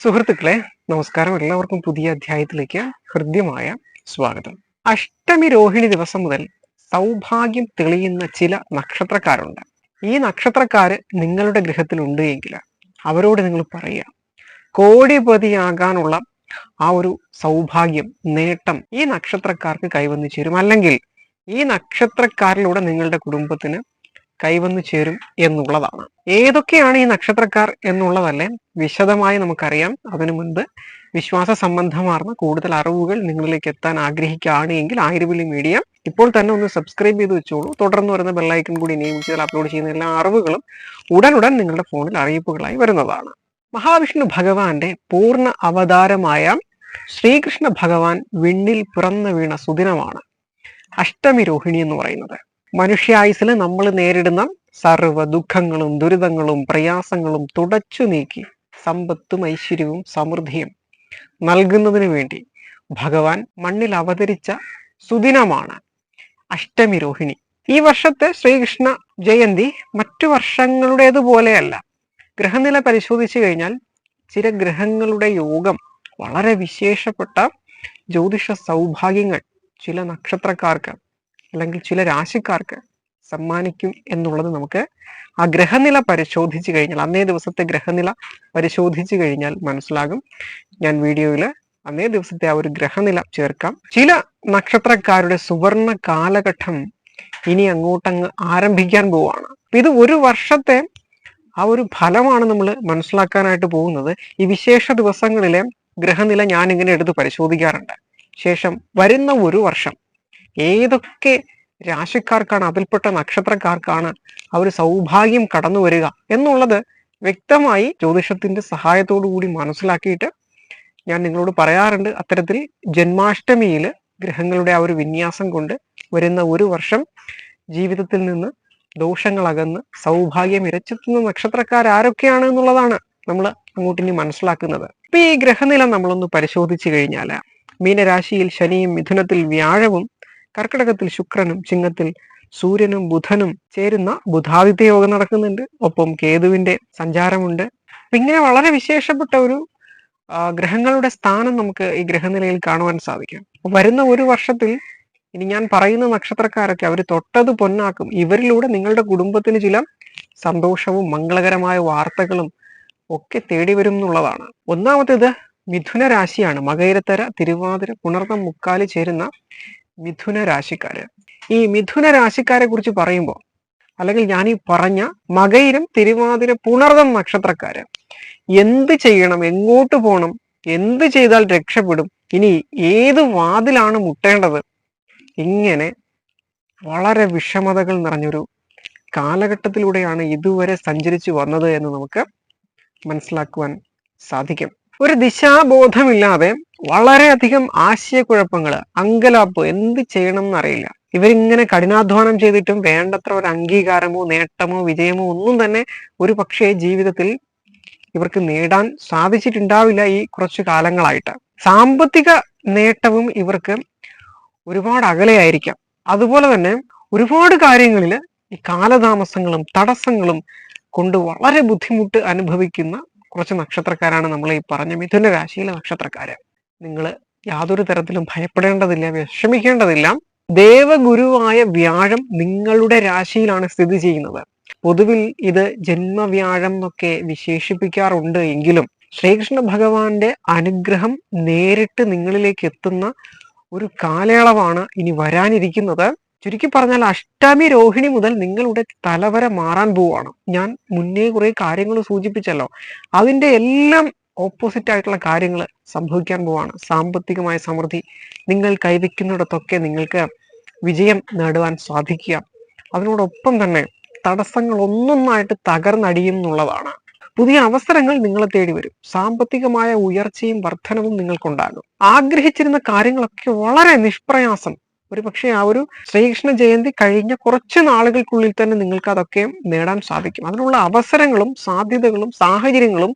സുഹൃത്തുക്കളെ നമസ്കാരം. എല്ലാവർക്കും പുതിയ അധ്യായത്തിലേക്ക് ഹൃദ്യമായ സ്വാഗതം. അഷ്ടമി രോഹിണി ദിവസം മുതൽ സൗഭാഗ്യം തെളിയുന്ന ചില നക്ഷത്രക്കാരുണ്ട്. ഈ നക്ഷത്രക്കാര് നിങ്ങളുടെ ഗൃഹത്തിലുണ്ട് എങ്കിൽ അവരോട് നിങ്ങൾ പറയുക കോടിപതിയാകാനുള്ള ആ ഒരു സൗഭാഗ്യം നേട്ടം ഈ നക്ഷത്രക്കാർക്ക് കൈവന്നു ചേരും. അല്ലെങ്കിൽ ഈ നക്ഷത്രക്കാരിലൂടെ നിങ്ങളുടെ കുടുംബത്തിന് കൈവന്നു ചേരും എന്നുള്ളതാണ്. ഏതൊക്കെയാണ് ഈ നക്ഷത്രക്കാർ എന്നുള്ളതല്ലേ വിശദമായി നമുക്കറിയാം. അതിനു മുൻപ് വിശ്വാസ സംബന്ധമാർന്ന കൂടുതൽ അറിവുകൾ നിങ്ങളിലേക്ക് എത്താൻ ആഗ്രഹിക്കുകയാണ് എങ്കിൽ ആയിരവിളി മീഡിയ ഇപ്പോൾ തന്നെ ഒന്ന് സബ്സ്ക്രൈബ് ചെയ്ത് വെച്ചോളൂ. തുടർന്ന് വരുന്ന ബെല്ലൈക്കൺ കൂടി നിയമിച്ചാൽ അപ്ലോഡ് ചെയ്യുന്ന എല്ലാ അറിവുകളും ഉടനുടൻ നിങ്ങളുടെ ഫോണിൽ അറിയിപ്പുകളായി വരുന്നതാണ്. മഹാവിഷ്ണു ഭഗവാന്റെ പൂർണ അവതാരമായ ശ്രീകൃഷ്ണ ഭഗവാൻ വിണ്ണിൽ പിറന്നു വീണ സുദിനമാണ് അഷ്ടമി രോഹിണി എന്ന് പറയുന്നത്. മനുഷ്യായുസിൽ നമ്മൾ നേരിടുന്ന സർവ ദുഃഖങ്ങളും ദുരിതങ്ങളും പ്രയാസങ്ങളും തുടച്ചു നീക്കി സമ്പത്തും ഐശ്വര്യവും സമൃദ്ധിയും നൽകുന്നതിന് വേണ്ടി ഭഗവാൻ മണ്ണിൽ അവതരിച്ച സുദിനമാണ് അഷ്ടമി രോഹിണി. ഈ വർഷത്തെ ശ്രീകൃഷ്ണ ജയന്തി മറ്റു വർഷങ്ങളുടേതുപോലെയല്ല ഗ്രഹനില പരിശോധിച്ചു കഴിഞ്ഞാൽ ചില ഗ്രഹങ്ങളുടെ യോഗം വളരെ വിശേഷപ്പെട്ട ജ്യോതിഷ സൗഭാഗ്യങ്ങൾ ചില നക്ഷത്രക്കാർക്ക് അല്ലെങ്കിൽ ചില രാശിക്കാർക്ക് സമ്മാനിക്കും എന്നുള്ളത് നമുക്ക് ആ ഗ്രഹനില പരിശോധിച്ചു കഴിഞ്ഞാൽ അന്നേ ദിവസത്തെ ഗ്രഹനില പരിശോധിച്ചു കഴിഞ്ഞാൽ മനസ്സിലാകും. ഞാൻ വീഡിയോയിൽ അന്നേ ദിവസത്തെ ആ ഒരു ഗ്രഹനില ചേർക്കാം. ചില നക്ഷത്രക്കാരുടെ സുവർണ കാലഘട്ടം ഇനി അങ്ങോട്ടങ്ങ് ആരംഭിക്കാൻ പോവാണ്. ഇത് ഒരു വർഷത്തെ ആ ഒരു ഫലമാണ് നമ്മൾ മനസ്സിലാക്കാനായിട്ട് പോകുന്നത്. ഈ വിശേഷ ദിവസങ്ങളിലെ ഗ്രഹനില ഞാൻ ഇങ്ങനെ എടുത്ത് പരിശോധിക്കാറുണ്ട്. ശേഷം വരുന്ന ഒരു വർഷം ഏതൊക്കെ രാശിക്കാർക്കാണ് അതിൽപ്പെട്ട നക്ഷത്രക്കാർക്കാണ് ആ ഒരു സൗഭാഗ്യം കടന്നു വരിക എന്നുള്ളത് വ്യക്തമായി ജ്യോതിഷത്തിന്റെ സഹായത്തോടു കൂടി മനസ്സിലാക്കിയിട്ട് ഞാൻ നിങ്ങളോട് പറയാറുണ്ട്. അത്തരത്തിൽ ജന്മാഷ്ടമിയിൽ ഗ്രഹങ്ങളുടെ ആ ഒരു വിന്യാസം കൊണ്ട് വരുന്ന ഒരു വർഷം ജീവിതത്തിൽ നിന്ന് ദോഷങ്ങൾ അകന്ന് സൗഭാഗ്യം ഇരച്ചെത്തുന്ന നക്ഷത്രക്കാർ ആരൊക്കെയാണ് എന്നുള്ളതാണ് നമ്മൾ അങ്ങോട്ട് ഇനി മനസ്സിലാക്കുന്നത്. ഇപ്പൊ ഈ ഗ്രഹനില നമ്മളൊന്ന് പരിശോധിച്ചു കഴിഞ്ഞാൽ മീനരാശിയിൽ ശനിയും മിഥുനത്തിൽ വ്യാഴവും കർക്കിടകത്തിൽ ശുക്രനും ചിങ്ങത്തിൽ സൂര്യനും ബുധനും ചേരുന്ന ബുധാദിത്യ യോഗം നടക്കുന്നുണ്ട്. ഒപ്പം കേതുവിന്റെ സഞ്ചാരമുണ്ട്. ഇങ്ങനെ വളരെ വിശേഷപ്പെട്ട ഒരു ഗ്രഹങ്ങളുടെ സ്ഥാനം നമുക്ക് ഈ ഗ്രഹനിലയിൽ കാണുവാൻ സാധിക്കും. വരുന്ന ഒരു വർഷത്തിൽ ഇനി ഞാൻ പറയുന്ന നക്ഷത്രക്കാരൊക്കെ അവർ തൊട്ടത് പൊന്നാക്കും. ഇവരിലൂടെ നിങ്ങളുടെ കുടുംബത്തിന് ചില സന്തോഷവും മംഗളകരമായ വാർത്തകളും ഒക്കെ തേടി വരും എന്നുള്ളതാണ്. ഒന്നാമത്തേത് മിഥുന രാശിയാണ് മകയിരത്തര തിരുവാതിര പുണർന്ന മുക്കാലി ചേരുന്ന മിഥുന രാശിക്കാര് ഈ മിഥുന രാശിക്കാരെ കുറിച്ച് പറയുമ്പോൾ അല്ലെങ്കിൽ ഞാൻ ഈ പറഞ്ഞ മകയിലും തിരുവാതിര പുണർതം നക്ഷത്രക്കാര് എന്ത് ചെയ്യണം എങ്ങോട്ട് പോകണം എന്ത് ചെയ്താൽ രക്ഷപ്പെടും ഇനി ഏത് വാതിലാണ് മുട്ടേണ്ടത് ഇങ്ങനെ വളരെ വിഷമതകൾ നിറഞ്ഞൊരു കാലഘട്ടത്തിലൂടെയാണ് ഇതുവരെ സഞ്ചരിച്ചു വന്നത് എന്ന് നമുക്ക് മനസ്സിലാക്കുവാൻ സാധിക്കും. ഒരു ദിശാബോധമില്ലാതെ വളരെയധികം ആശയക്കുഴപ്പങ്ങൾ അങ്കലാപ്പ് എന്ത് ചെയ്യണം എന്നറിയില്ല ഇവരിങ്ങനെ കഠിനാധ്വാനം ചെയ്തിട്ടും വേണ്ടത്ര ഒരു അംഗീകാരമോ നേട്ടമോ വിജയമോ ഒന്നും തന്നെ ഒരു പക്ഷേ ജീവിതത്തിൽ ഇവർക്ക് നേടാൻ സാധിച്ചിട്ടുണ്ടാവില്ല ഈ കുറച്ചു കാലങ്ങളായിട്ട്. സാമ്പത്തിക നേട്ടവും ഇവർക്ക് ഒരുപാട് അകലെയായിരിക്കാം അതുപോലെ തന്നെ ഒരുപാട് കാര്യങ്ങളിൽ ഈ കാലതാമസങ്ങളും തടസ്സങ്ങളും കൊണ്ട് വളരെ ബുദ്ധിമുട്ട് അനുഭവിക്കുന്ന കുറച്ച് നക്ഷത്രക്കാരാണ് നമ്മൾ ഈ പറഞ്ഞ മിഥുന രാശിയിലെ നക്ഷത്രക്കാര്. നിങ്ങൾ യാതൊരു തരത്തിലും ഭയപ്പെടേണ്ടതില്ല വിഷമിക്കേണ്ടതില്ല. ദേവഗുരുവായ വ്യാഴം നിങ്ങളുടെ രാശിയിലാണ് സ്ഥിതി ചെയ്യുന്നത്. പൊതുവിൽ ഇത് ജന്മവ്യാഴം എന്നൊക്കെ വിശേഷിപ്പിക്കാറുണ്ട് എങ്കിലും ശ്രീകൃഷ്ണ ഭഗവാന്റെ അനുഗ്രഹം നേരിട്ട് നിങ്ങളിലേക്ക് എത്തുന്ന ഒരു കാലയളവാണ് ഇനി വരാനിരിക്കുന്നത്. ചുരുക്കി പറഞ്ഞാൽ അഷ്ടമി രോഹിണി മുതൽ നിങ്ങളുടെ തലവര മാറാൻ പോവാണ്. ഞാൻ മുന്നേ കുറെ കാര്യങ്ങൾ സൂചിപ്പിച്ചല്ലോ. അതിന്റെ എല്ലാം ഓപ്പോസിറ്റ് ആയിട്ടുള്ള കാര്യങ്ങൾ സംഭവിക്കാൻ പോവാണ്. സാമ്പത്തികമായ സമൃദ്ധി നിങ്ങൾ കൈവയ്ക്കുന്നിടത്തൊക്കെ നിങ്ങൾക്ക് വിജയം നേടുവാൻ സാധിക്കുക. അതിനോടൊപ്പം തന്നെ തടസ്സങ്ങൾ ഒന്നൊന്നായിട്ട് തകർന്നടിയും എന്നുള്ളതാണ്. പുതിയ അവസരങ്ങൾ നിങ്ങളെ തേടി വരും. സാമ്പത്തികമായ ഉയർച്ചയും വർധനവും നിങ്ങൾക്കുണ്ടാകും. ആഗ്രഹിച്ചിരുന്ന കാര്യങ്ങളൊക്കെ വളരെ നിഷ്പ്രയാസം ഒരു പക്ഷേ ആ ഒരു ശ്രീകൃഷ്ണ ജയന്തി കഴിഞ്ഞ കുറച്ച് നാളുകൾക്കുള്ളിൽ തന്നെ നിങ്ങൾക്ക് അതൊക്കെ നേടാൻ സാധിക്കും. അതിനുള്ള അവസരങ്ങളും സാധ്യതകളും സാഹചര്യങ്ങളും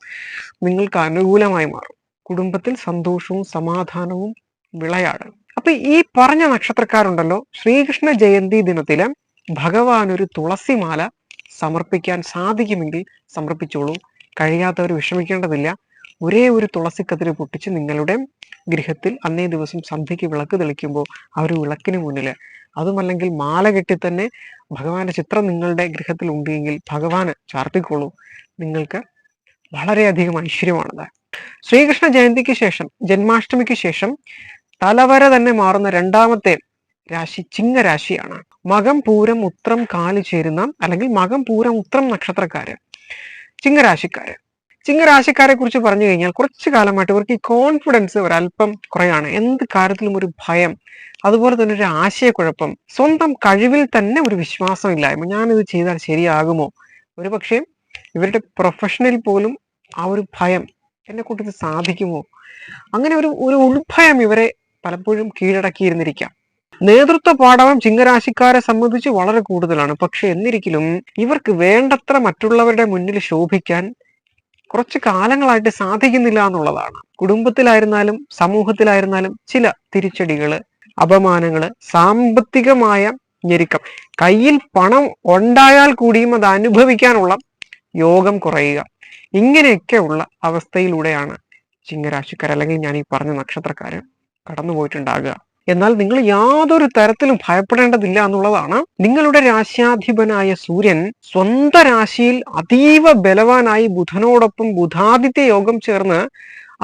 നിങ്ങൾക്ക് അനുകൂലമായി മാറും. കുടുംബത്തിൽ സന്തോഷവും സമാധാനവും വിളയാടും അപ്പൊ ഈ പറഞ്ഞ നക്ഷത്രക്കാരുണ്ടല്ലോ ശ്രീകൃഷ്ണ ജയന്തി ദിനത്തിൽ ഭഗവാൻ ഒരു തുളസിമാല സമർപ്പിക്കാൻ സാധിക്കുമെങ്കിൽ സമർപ്പിച്ചോളൂ. കഴിയാത്തവർ വിഷമിക്കേണ്ടതില്ല. ഒരേ ഒരു തുളസിക്കതിര് പൊട്ടിച്ച് നിങ്ങളുടെ ഗൃഹത്തിൽ അന്നേ ദിവസം സന്ധ്യയ്ക്ക് വിളക്ക് തെളിക്കുമ്പോൾ ആ ഒരു വിളക്കിന് മുന്നിൽ അതുമല്ലെങ്കിൽ മാല കെട്ടി തന്നെ ഭഗവാന്റെ ചിത്രം നിങ്ങളുടെ ഗൃഹത്തിൽ ഉണ്ടെങ്കിൽ ഭഗവാന് ചാർത്തിക്കോളൂ. നിങ്ങൾക്ക് വളരെയധികം ഐശ്വര്യമാണത്. ശ്രീകൃഷ്ണ ജയന്തിക്ക് ശേഷം ജന്മാഷ്ടമിക്ക് ശേഷം തലവര തന്നെ മാറുന്ന രണ്ടാമത്തെ രാശി ചിങ്ങരാശിയാണ് മകം പൂരം ഉത്രം കാൽ ചേരുന്ന അല്ലെങ്കിൽ മകം പൂരം ഉത്രം നക്ഷത്രക്കാര്. ചിങ്ങരാശിക്കാര് ചിങ്ങരാശിക്കാരെ കുറിച്ച് പറഞ്ഞു കഴിഞ്ഞാൽ കുറച്ചു കാലമായിട്ട് ഇവർക്ക് ഈ കോൺഫിഡൻസ് ഒരല്പം കുറയാണ്. എന്ത് കാര്യത്തിലും ഒരു ഭയം അതുപോലെ തന്നെ ഒരു ആശയക്കുഴപ്പം സ്വന്തം കഴിവിൽ തന്നെ ഒരു വിശ്വാസം ഇല്ലായ്മ ഞാനിത് ചെയ്താൽ ശരിയാകുമോ? ഒരു പക്ഷേ ഇവരുടെ പ്രൊഫഷനിൽ പോലും ആ ഒരു ഭയം എന്നെ കൂട്ടത് സാധിക്കുമോ? അങ്ങനെ ഒരു ഒരു ഉൾഭയം ഇവരെ പലപ്പോഴും കീഴടക്കിയിരുന്നിരിക്കാം. നേതൃത്വ പാഠവം ചിങ്ങരാശിക്കാരെ സംബന്ധിച്ച് വളരെ കൂടുതലാണ്. പക്ഷെ എന്നിരിക്കലും ഇവർക്ക് വേണ്ടത്ര മറ്റുള്ളവരുടെ മുന്നിൽ ശോഭിക്കാൻ കുറച്ച് കാലങ്ങളായിട്ട് സാധിക്കുന്നില്ല എന്നുള്ളതാണ്. കുടുംബത്തിലായിരുന്നാലും സമൂഹത്തിലായിരുന്നാലും ചില തിരിച്ചടികൾ അപമാനങ്ങൾ സാമ്പത്തികമായ ഞെരുക്കം. കയ്യിൽ പണം ഉണ്ടായാൽ കൂടിയും അത് അനുഭവിക്കാനുള്ള യോഗം കുറയുക. ഇങ്ങനെയൊക്കെയുള്ള അവസ്ഥയിലൂടെയാണ് ചിങ്ങരാശിക്കാർ അല്ലെങ്കിൽ ഞാൻ ഈ പറഞ്ഞ നക്ഷത്രക്കാര് കടന്നുപോയിട്ടുണ്ടാകുക. എന്നാൽ നിങ്ങൾ യാതൊരു തരത്തിലും ഭയപ്പെടേണ്ടതില്ല എന്നുള്ളതാണ് നിങ്ങളുടെ രാശ്യാധിപനായ സൂര്യൻ സ്വന്തം രാശിയിൽ അതീവ ബലവാനായി ബുധനോടൊപ്പം ബുധാദിത്യ യോഗം ചേർന്ന്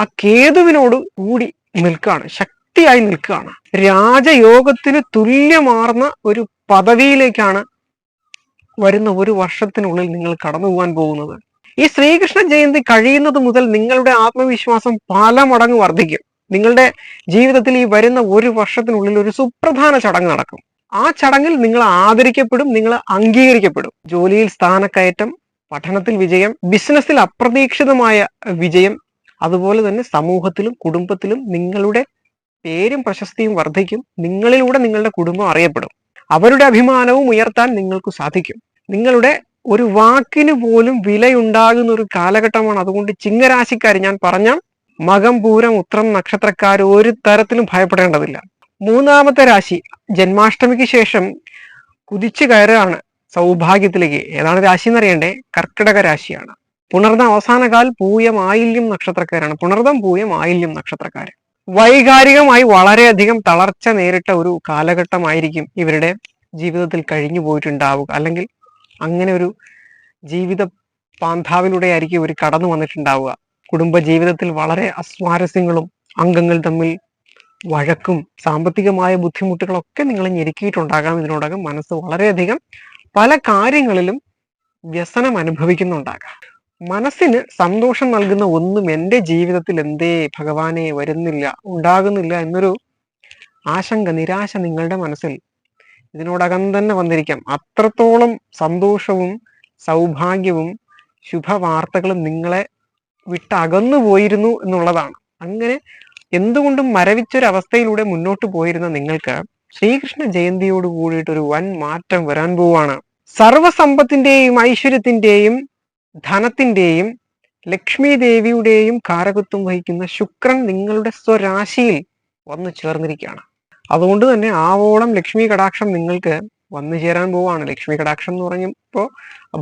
ആ കേതുവിനോട് കൂടി നിൽക്കുകയാണ് ശക്തിയായി നിൽക്കുകയാണ്. രാജയോഗത്തിന് തുല്യമാർന്ന ഒരു പദവിയിലേക്കാണ് വരുന്ന ഒരു വർഷത്തിനുള്ളിൽ നിങ്ങൾ കടന്നു പോകാൻ പോകുന്നത്. ഈ ശ്രീകൃഷ്ണ ജയന്തി കഴിയുന്നത് മുതൽ നിങ്ങളുടെ ആത്മവിശ്വാസം പല മടങ്ങ് വർദ്ധിക്കും. നിങ്ങളുടെ ജീവിതത്തിൽ ഈ വരുന്ന ഒരു വർഷത്തിനുള്ളിൽ ഒരു സുപ്രധാന ചടങ്ങ് നടക്കും. ആ ചടങ്ങിൽ നിങ്ങൾ ആദരിക്കപ്പെടും നിങ്ങൾ അംഗീകരിക്കപ്പെടും. ജോലിയിൽ സ്ഥാനക്കയറ്റം പഠനത്തിൽ വിജയം ബിസിനസ്സിൽ അപ്രതീക്ഷിതമായ വിജയം അതുപോലെ തന്നെ സമൂഹത്തിലും കുടുംബത്തിലും നിങ്ങളുടെ പേരും പ്രശസ്തിയും വർദ്ധിക്കും. നിങ്ങളിലൂടെ നിങ്ങളുടെ കുടുംബം അറിയപ്പെടും. അവരുടെ അഭിമാനവും ഉയർത്താൻ നിങ്ങൾക്ക് സാധിക്കും. നിങ്ങളുടെ ഒരു വാക്കിന് പോലും വിലയുണ്ടാകുന്ന ഒരു കാലഘട്ടമാണ് അതുകൊണ്ട് ചിങ്ങരാശിക്കാർ ഞാൻ പറഞ്ഞ മകം പൂരം ഉത്രം നക്ഷത്രക്കാർ ഒരു തരത്തിലും ഭയപ്പെടേണ്ടതില്ല. മൂന്നാമത്തെ രാശി ജന്മാഷ്ടമിക്ക് ശേഷം കുതിച്ചു കയറുകയാണ് സൗഭാഗ്യത്തിലേക്ക്. ഏതാണ് രാശി എന്നറിയണ്ടേ? കർക്കിടക രാശിയാണ്. പുണർന്ന അവസാനകാൽ പൂയം ആയില്യം നക്ഷത്രക്കാരാണ്. പുണർദം പൂയം ആയില്യം നക്ഷത്രക്കാർ. വൈകാരികമായി വളരെയധികം തളർച്ച നേരിട്ട ഒരു കാലഘട്ടമായിരിക്കും ഇവരുടെ ജീവിതത്തിൽ കഴിഞ്ഞു പോയിട്ടുണ്ടാവുക. അല്ലെങ്കിൽ അങ്ങനെ ഒരു ജീവിത പാന്താവിലൂടെ ആയിരിക്കും ഇവർ കടന്നു വന്നിട്ടുണ്ടാവുക. കുടുംബ ജീവിതത്തിൽ വളരെ അസ്വാരസ്യങ്ങളും അംഗങ്ങൾ തമ്മിൽ വഴക്കും സാമ്പത്തികമായ ബുദ്ധിമുട്ടുകളൊക്കെ നിങ്ങൾ ഞെരുക്കിയിട്ടുണ്ടാകാം. ഇതിനോടകം മനസ്സ് വളരെയധികം പല കാര്യങ്ങളിലും വ്യസനം അനുഭവിക്കുന്നുണ്ടാകാം. മനസ്സിന് സന്തോഷം നൽകുന്ന ഒന്നും എന്റെ ജീവിതത്തിൽ എന്തേ ഭഗവാനെ വരുന്നില്ല ഉണ്ടാകുന്നില്ല എന്നൊരു ആശങ്ക നിരാശ നിങ്ങളുടെ മനസ്സിൽ ഇതിനോടകം തന്നെ വന്നിരിക്കാം. അത്രത്തോളം സന്തോഷവും സൗഭാഗ്യവും ശുഭവാർത്തകളും നിങ്ങളെ വിട്ടകന്നു പോയിരുന്നു എന്നുള്ളതാണ്. അങ്ങനെ എന്തുകൊണ്ടും മരവിച്ചൊരവസ്ഥയിലൂടെ മുന്നോട്ട് പോയിരുന്ന നിങ്ങൾക്ക് ശ്രീകൃഷ്ണ ജയന്തിയോട് കൂടിയിട്ട് ഒരു വൻ മാറ്റം വരാൻ പോവാണ്. സർവസമ്പത്തിന്റെയും ഐശ്വര്യത്തിന്റെയും ധനത്തിന്റെയും ലക്ഷ്മി ദേവിയുടെയും കാരകത്വം വഹിക്കുന്ന ശുക്രൻ നിങ്ങളുടെ സ്വരാശിയിൽ വന്നു ചേർന്നിരിക്കുകയാണ്. അതുകൊണ്ട് തന്നെ ആവോളം ലക്ഷ്മി കടാക്ഷം നിങ്ങൾക്ക് വന്നു ചേരാൻ പോവാണ്. ലക്ഷ്മി കടാക്ഷം എന്ന് പറഞ്ഞപ്പോൾ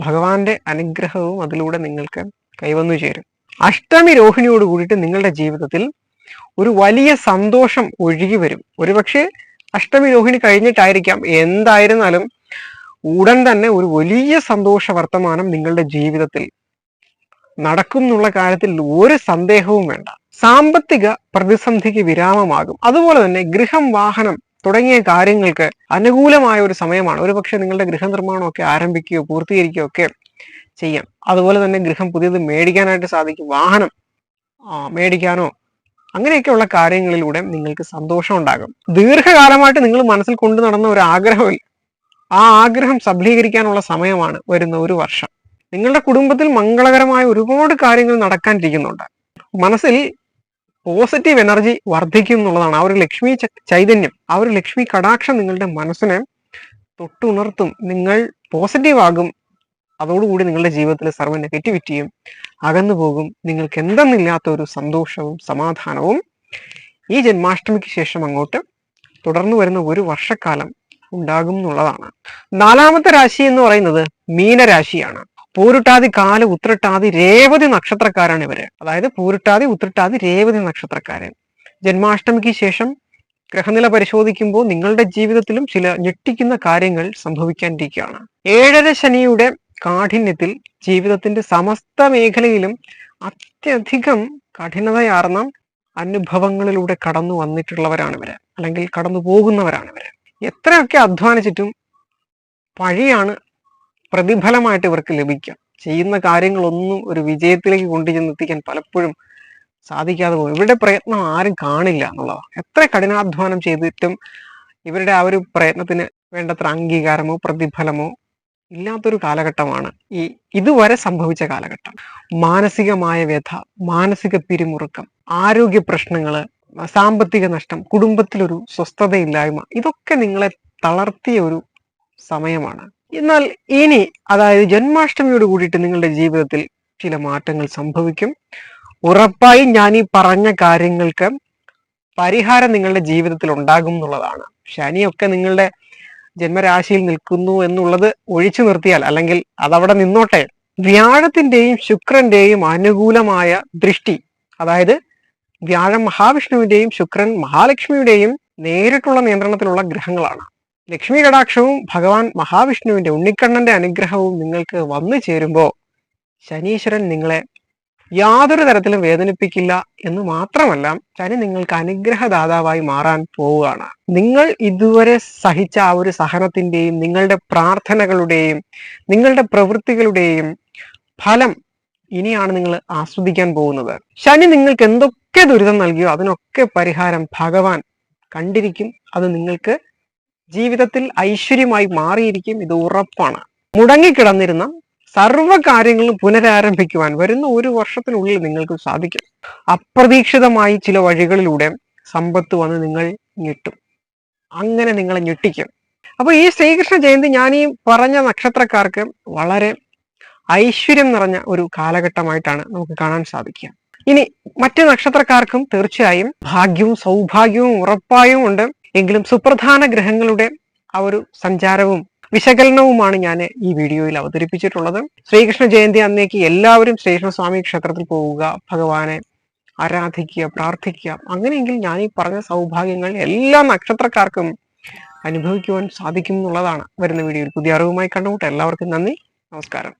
ഭഗവാന്റെ അനുഗ്രഹവും അതിലൂടെ നിങ്ങൾക്ക് കൈവന്നു ചേരും. അഷ്ടമി രോഹിണിയോട് കൂടിയിട്ട് നിങ്ങളുടെ ജീവിതത്തിൽ ഒരു വലിയ സന്തോഷം ഒഴുകി വരും. ഒരുപക്ഷെ അഷ്ടമി രോഹിണി കഴിഞ്ഞിട്ടായിരിക്കാം. എന്തായിരുന്നാലും ഉടൻ തന്നെ ഒരു വലിയ സന്തോഷ വർത്തമാനം നിങ്ങളുടെ ജീവിതത്തിൽ നടക്കും എന്നുള്ള കാര്യത്തിൽ ഒരു സന്ദേഹവും വേണ്ട. സാമ്പത്തിക പ്രതിസന്ധിക്ക് വിരാമമാകും. അതുപോലെ തന്നെ ഗൃഹം വാഹനം തുടങ്ങിയ കാര്യങ്ങൾക്ക് അനുകൂലമായ ഒരു സമയമാണ്. ഒരുപക്ഷെ നിങ്ങളുടെ ഗൃഹനിർമ്മാണമൊക്കെ ആരംഭിക്കുകയോ പൂർത്തീകരിക്കുകയോ ഒക്കെ ചെയ്യാം. അതുപോലെ തന്നെ ഗൃഹം പുതിയത് മേടിക്കാനായിട്ട് സാധിക്കും. വാഹനം മേടിക്കാനോ അങ്ങനെയൊക്കെയുള്ള കാര്യങ്ങളിലൂടെ നിങ്ങൾക്ക് സന്തോഷം ഉണ്ടാകും. ദീർഘകാലമായിട്ട് നിങ്ങൾ മനസ്സിൽ കൊണ്ടു നടന്ന ഒരു ആഗ്രഹമില്ല ആ ആഗ്രഹം സഫലീകരിക്കാനുള്ള സമയമാണ് വരുന്ന ഒരു വർഷം. നിങ്ങളുടെ കുടുംബത്തിൽ മംഗളകരമായ ഒരുപാട് കാര്യങ്ങൾ നടക്കാനിരിക്കുന്നുണ്ട്. മനസ്സിൽ പോസിറ്റീവ് എനർജി വർദ്ധിക്കും എന്നുള്ളതാണ്. ആ ഒരു ലക്ഷ്മി ചൈതന്യം ആ ഒരു ലക്ഷ്മി കടാക്ഷം നിങ്ങളുടെ മനസ്സിനെ തൊട്ടുണർത്തും. നിങ്ങൾ പോസിറ്റീവ് ആകും അതോടുകൂടി നിങ്ങളുടെ ജീവിതത്തിലെ സർവ നെഗറ്റിവിറ്റിയും അകന്നു പോകും. നിങ്ങൾക്ക് എന്തെന്നില്ലാത്ത ഒരു സന്തോഷവും സമാധാനവും ഈ ജന്മാഷ്ടമിക്ക് ശേഷം അങ്ങോട്ട് തുടർന്നു വരുന്ന ഒരു വർഷക്കാലം ഉണ്ടാകും എന്നുള്ളതാണ്. നാലാമത്തെ രാശി എന്ന് പറയുന്നത് മീനരാശിയാണ്. പൂരുട്ടാതി കാൽ ഉത്രട്ടാതി രേവതി നക്ഷത്രക്കാരാണ് ഇവർ. അതായത് പൂരുട്ടാതി ഉത്രട്ടാതി രേവതി നക്ഷത്രക്കാരൻ ജന്മാഷ്ടമിക്ക് ശേഷം ഗ്രഹനില പരിശോധിക്കുമ്പോൾ നിങ്ങളുടെ ജീവിതത്തിലും ചില ഞെട്ടിക്കുന്ന കാര്യങ്ങൾ സംഭവിക്കാനിരിക്കുകയാണ്. ഏഴര ശനിയുടെ കാഠിന്യത്തിൽ ജീവിതത്തിന്റെ സമസ്ത മേഖലയിലും അത്യധികം കഠിനതയാർന്ന അനുഭവങ്ങളിലൂടെ കടന്നു വന്നിട്ടുള്ളവരാണ് ഇവർ. അല്ലെങ്കിൽ കടന്നു പോകുന്നവരാണ് ഇവർ. എത്രയൊക്കെ അധ്വാനിച്ചിട്ടും പഴിയാണ് പ്രതിഫലമായിട്ട് ഇവർക്ക് ലഭിക്കുക. ചെയ്യുന്ന കാര്യങ്ങളൊന്നും ഒരു വിജയത്തിലേക്ക് കൊണ്ടുചെന്ന് എത്തിക്കാൻ പലപ്പോഴും സാധിക്കാതെ പോകും. ഇവരുടെ പ്രയത്നം ആരും കാണില്ല എന്നുള്ളതാണ്. എത്ര കഠിനാധ്വാനം ചെയ്തിട്ടും ഇവരുടെ ആ ഒരു പ്രയത്നത്തിന് വേണ്ടത്ര അംഗീകാരമോ പ്രതിഫലമോ ഇല്ലാത്തൊരു കാലഘട്ടമാണ്. ഈ ഇതുവരെ സംഭവിച്ച കാലഘട്ടം. മാനസികമായ വ്യഥ മാനസിക പിരിമുറുക്കം ആരോഗ്യ പ്രശ്നങ്ങൾ സാമ്പത്തിക നഷ്ടം കുടുംബത്തിലൊരു സ്വസ്ഥതയില്ലായ്മ ഇതൊക്കെ നിങ്ങളെ തളർത്തിയ ഒരു സമയമാണ്. എന്നാൽ ഇനി അതായത് ജന്മാഷ്ടമിയോട് കൂടിയിട്ട് നിങ്ങളുടെ ജീവിതത്തിൽ ചില മാറ്റങ്ങൾ സംഭവിക്കും. ഉറപ്പായും ഞാൻ ഈ പറഞ്ഞ കാര്യങ്ങൾക്ക് പരിഹാരം നിങ്ങളുടെ ജീവിതത്തിൽ ഉണ്ടാകും എന്നുള്ളതാണ്. ശനിയൊക്കെ നിങ്ങളുടെ ജന്മരാശിയിൽ നിൽക്കുന്നു എന്നുള്ളത് ഒഴിച്ചു നിർത്തിയാൽ അല്ലെങ്കിൽ അതവിടെ നിന്നോട്ടെ വ്യാഴത്തിന്റെയും ശുക്രന്റെയും അനുകൂലമായ ദൃഷ്ടി അതായത് വ്യാഴം മഹാവിഷ്ണുവിന്റെയും ശുക്രൻ മഹാലക്ഷ്മിയുടെയും നേരിട്ടുള്ള നിയന്ത്രണത്തിലുള്ള ഗ്രഹങ്ങളാണ്. ലക്ഷ്മി കടാക്ഷവും ഭഗവാൻ മഹാവിഷ്ണുവിന്റെ ഉണ്ണിക്കണ്ണന്റെ അനുഗ്രഹവും നിങ്ങൾക്ക് വന്നു ചേരുമ്പോൾ ശനീശ്വരൻ നിങ്ങളെ യാതൊരു തരത്തിലും വേദനിപ്പിക്കില്ല എന്ന് മാത്രമല്ല ശനി നിങ്ങൾക്ക് അനുഗ്രഹദാതാവായി മാറാൻ പോവുകയാണ്. നിങ്ങൾ ഇതുവരെ സഹിച്ച ആ ഒരു സഹനത്തിന്റെയും നിങ്ങളുടെ പ്രാർത്ഥനകളുടെയും നിങ്ങളുടെ പ്രവൃത്തികളുടെയും ഫലം ഇനിയാണ് നിങ്ങൾ ആസ്വദിക്കാൻ പോകുന്നത്. ശനി നിങ്ങൾക്ക് എന്തൊക്കെ ദുരിതം നൽകിയോ അതിനൊക്കെ പരിഹാരം ഭഗവാൻ കണ്ടിരിക്കും. അത് നിങ്ങൾക്ക് ജീവിതത്തിൽ ഐശ്വര്യമായി മാറിയിരിക്കും. ഇത് ഉറപ്പാണ്. മുടങ്ങിക്കിടന്നിരുന്ന സർവ കാര്യങ്ങളും പുനരാരംഭിക്കുവാൻ വരുന്ന ഒരു വർഷത്തിനുള്ളിൽ നിങ്ങൾക്ക് സാധിക്കും. അപ്രതീക്ഷിതമായി ചില വഴികളിലൂടെ സമ്പത്ത് വന്ന് നിങ്ങൾ ഞെട്ടും. അങ്ങനെ നിങ്ങളെ ഞെട്ടിക്കും. അപ്പൊ ഈ ശ്രീകൃഷ്ണ ജയന്തി ഞാൻ ഈ പറഞ്ഞ നക്ഷത്രക്കാർക്ക് വളരെ ഐശ്വര്യം നിറഞ്ഞ ഒരു കാലഘട്ടമായിട്ടാണ് നമുക്ക് കാണാൻ സാധിക്കുക. ഇനി മറ്റു നക്ഷത്രക്കാർക്കും തീർച്ചയായും ഭാഗ്യവും സൗഭാഗ്യവും ഉറപ്പായും ഉണ്ട്. എങ്കിലും സുപ്രധാന ഗ്രഹങ്ങളുടെ ആ ഒരു സഞ്ചാരവും വിശകലനവുമാണ് ഞാൻ ഈ വീഡിയോയിൽ അവതരിപ്പിച്ചിട്ടുള്ളത്. ശ്രീകൃഷ്ണ ജയന്തി അന്നേക്ക് എല്ലാവരും ശ്രീകൃഷ്ണസ്വാമി ക്ഷേത്രത്തിൽ പോവുക ഭഗവാനെ ആരാധിക്കുക പ്രാർത്ഥിക്കുക. അങ്ങനെയെങ്കിൽ ഞാൻ ഈ പറഞ്ഞ സൗഭാഗ്യങ്ങൾ എല്ലാ നക്ഷത്രക്കാർക്കും അനുഭവിക്കുവാൻ സാധിക്കും എന്നുള്ളതാണ് വരുന്ന വീഡിയോയിൽ പുതിയ അറിവുമായി കണ്ടുമുട്ട എല്ലാവർക്കും നന്ദി. നമസ്കാരം.